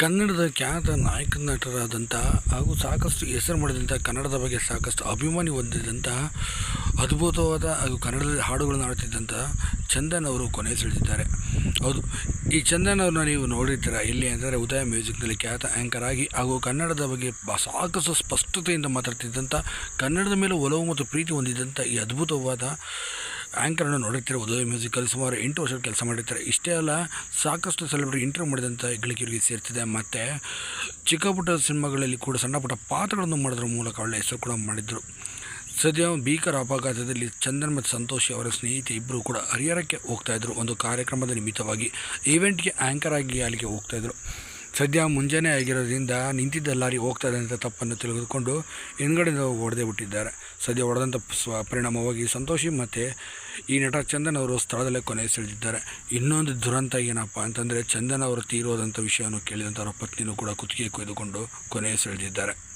ಕನ್ನಡದ ಖ್ಯಾತ ನಾಯಕ ನಟರಾದಂಥ ಹಾಗೂ ಸಾಕಷ್ಟು ಹೆಸರು ಮಾಡಿದಂಥ ಕನ್ನಡದ ಬಗ್ಗೆ ಸಾಕಷ್ಟು ಅಭಿಮಾನಿ ಹೊಂದಿದಂತಹ ಅದ್ಭುತವಾದ ಹಾಗೂ ಕನ್ನಡದಲ್ಲಿ ಹಾಡುಗಳನ್ನು ಆಡುತ್ತಿದ್ದಂಥ ಚಂದನ್ ಅವರು ಕೊನೆ ಸೆಳೆದಿದ್ದಾರೆ. ಹೌದು, ಈ ಚಂದನ್ ಅವ್ರನ್ನ ನೀವು ನೋಡಿರ್ತೀರ. ಇಲ್ಲಿ ಅಂದರೆ ಉದಯ ಮ್ಯೂಸಿಕ್ನಲ್ಲಿ ಖ್ಯಾತ ಆ್ಯಂಕರ್ ಆಗಿ ಹಾಗೂ ಕನ್ನಡದ ಬಗ್ಗೆ ಸಾಕಷ್ಟು ಸ್ಪಷ್ಟತೆಯಿಂದ ಮಾತಾಡ್ತಿದ್ದಂಥ ಕನ್ನಡದ ಮೇಲೆ ಒಲವು ಮತ್ತು ಪ್ರೀತಿ ಹೊಂದಿದ್ದಂಥ ಈ ಅದ್ಭುತವಾದ ಆ್ಯಂಕರನ್ನು ನೋಡಿರ್ತಾರೆ, ಉದಯ ಮ್ಯೂಸಿಕಲ್ಲಿ ಸುಮಾರು ಎಂಟು ವರ್ಷ ಕೆಲಸ ಮಾಡಿರ್ತಾರೆ. ಇಷ್ಟೇ ಅಲ್ಲ, ಸಾಕಷ್ಟು ಸೆಲೆಬ್ರಿಟಿ ಇಂಟರ್ವ್ಯೂ ಮಾಡಿದಂಥ ಗಳಿಕೆಯವರಿಗೆ ಸೇರ್ತಿದೆ. ಮತ್ತು ಚಿಕ್ಕ ಪುಟ್ಟ ಸಿನಿಮಾಗಳಲ್ಲಿ ಕೂಡ ಸಣ್ಣ ಪುಟ್ಟ ಪಾತ್ರಗಳನ್ನು ಮಾಡೋದ್ರ ಮೂಲಕ ಒಳ್ಳೆ ಹೆಸರು ಕೂಡ ಮಾಡಿದರು. ಸದ್ಯ ಭೀಕರ ಅಪಘಾತದಲ್ಲಿ ಚಂದನ್ ಮತ್ತು ಸಂತೋಷ್ ಅವರ ಸ್ನೇಹಿತೆ ಇಬ್ಬರು ಕೂಡ ಹರಿಹರಕ್ಕೆ ಹೋಗ್ತಾಯಿದ್ರು ಒಂದು ಕಾರ್ಯಕ್ರಮದ ನಿಮಿತ್ತವಾಗಿ ಈವೆಂಟ್ಗೆ ಆ್ಯಂಕರ್ ಆಗಿ ಅಲ್ಲಿಗೆ ಹೋಗ್ತಾಯಿದ್ರು ಸದ್ಯ ಮುಂಜಾನೆ ಆಗಿರೋದ್ರಿಂದ ನಿಂತಿದ್ದ ಲಾರಿ ಹೋಗ್ತಾ ಇದೆ ಅಂತ ತಪ್ಪನ್ನು ತಿಳಿದುಕೊಂಡು ಹಿಂದ್ಗಡೆಯಿಂದ ಹೊಡೆದೇ ಬಿಟ್ಟಿದ್ದಾರೆ. ಸದ್ಯ ಹೊಡೆದಂಥ ಸ್ವ ಪರಿಣಾಮವಾಗಿ ಸಂತೋಷಿ ಮತ್ತು ಈ ನಟ ಚಂದನ್ ಅವರು ಸ್ಥಳದಲ್ಲೇ ಕೊನೆ ಸೆಳೆದಿದ್ದಾರೆ. ಇನ್ನೊಂದು ದುರಂತ ಏನಪ್ಪ ಅಂತಂದರೆ ಚಂದನ್ ಅವರು ತೀರೋದಂಥ ವಿಷಯವನ್ನು ಕೇಳಿದಂಥ ಅವರ ಪತ್ನಿನೂ ಕೂಡ ಕುತ್ತಿಗೆ ಕೊಯ್ದುಕೊಂಡು ಕೊನೆ ಸೆಳೆದಿದ್ದಾರೆ.